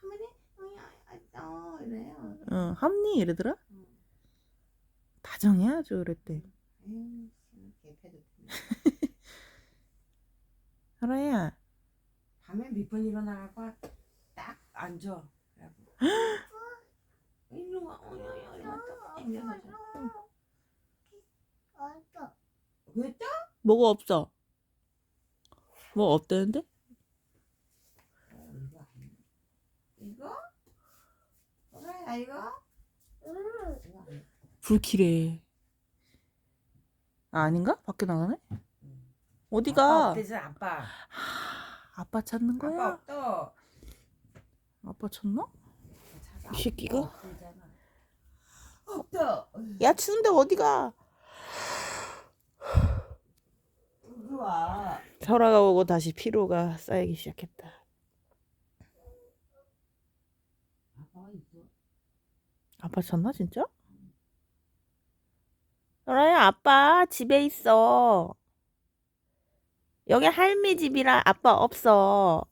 할머니, 형이 왔어. 이래요. 응, 합니 이러더라. 응. 다정해 아주 그랬대. 에이, 씨, 개패도. 하라야. 밤에 몇 번 일어나갖고 딱 앉아. 그래갖고 일로 와. 어, 딱 앵겨서 자. 왜 또? 뭐가 없어? 뭐 없다는데? 어, 이거 아니야. 이거? 뭐야 이거? 불길해. 아, 아닌가? 밖에 나가네? 응. 아빠 어디가? 없대서 아빠. 하, 아빠 찾는 아빠 거야? 없어. 아빠 찾나? 이 새끼가? 없다. 야, 치는데 어디가? 여기 와. 설아가 오고 다시 피로가 쌓이기 시작했다. 아빠 찾나 진짜? 설아야, 아빠 집에 있어. 여기 할미 집이라 아빠 없어.